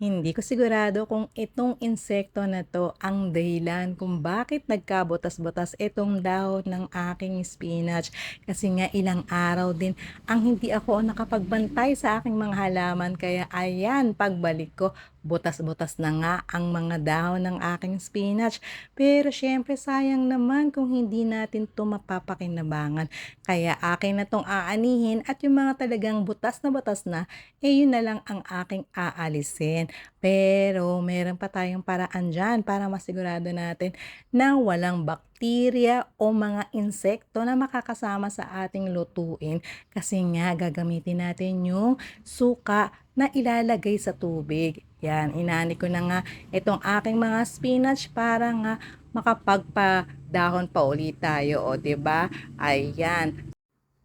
Hindi ko sigurado kung itong insekto na 'to ang dahilan kung bakit nagkabutas-butas itong dahon ng aking spinach. Kasi nga ilang araw din ang hindi ako nakapagbantay sa aking mga halaman kaya ayan, pagbalik ko butas-butas na nga ang mga dahon ng aking spinach. Pero siyempre sayang naman kung hindi natin 'to mapapakinabangan. Kaya akin na 'tong aanihin at yung mga talagang butas na butas na, eh yun na lang ang aking aalisin. Pero meron pa tayong paraan diyan para masigurado natin na walang bakterya o mga insekto na makakasama sa ating lutuin. Kasi nga gagamitin natin yung suka na ilalagay sa tubig. Yan, inani ko na nga itong aking mga spinach para nga makapagpadahon pa ulit tayo, o ba? Ayan,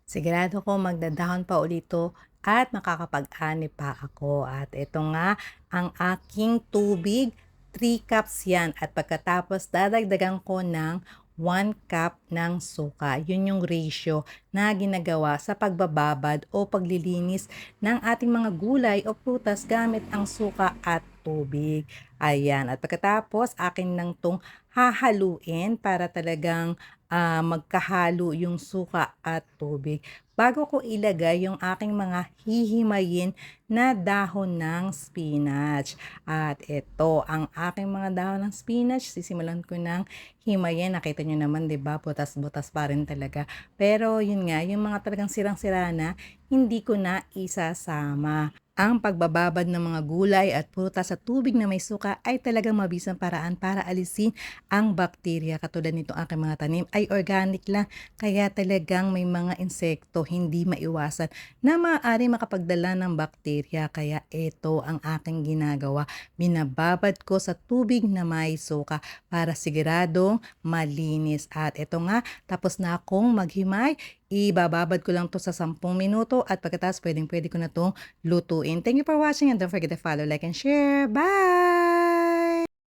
Sigurado ko magdadahon pa ulit 'to at makakapag-ani pa ako. At ito nga ang aking tubig, three cups 'yan at pagkatapos dadagdagan ko ng one cup ng suka. 'Yun yung ratio na ginagawa sa pagbababad o paglilinis ng ating mga gulay o prutas gamit ang suka at tubig. Ayan, at pagkatapos akin lang 'tong hahaluin para talagang, ah, magkahalo yung suka at tubig bago ko ilagay yung aking mga hihimayin na dahon ng spinach. At ito ang aking mga dahon ng spinach, sisimulan ko ng himayin. Nakita niyo naman 'di ba, butas-butas pa rin talaga. Pero yun nga, yung mga talagang sirang-sira na, hindi ko na isasama. Ang pagbababad ng mga gulay at prutas sa tubig na may suka ay talagang mabisang paraan para alisin ang bakterya. Katulad nitong aking mga tanim ay organic lang, kaya talagang may mga insekto hindi maiwasan na maaari makapagdala ng bakterya. Kaya ito ang aking ginagawa. Binababad ko sa tubig na may suka para siguradong malinis. At ito nga, tapos na akong maghimay. Ibababad ko lang to sa 10 minuto at pagkatapos pwedeng pwede ko na itong lutuin. Thank you for watching and don't forget to follow, like, and share. Bye!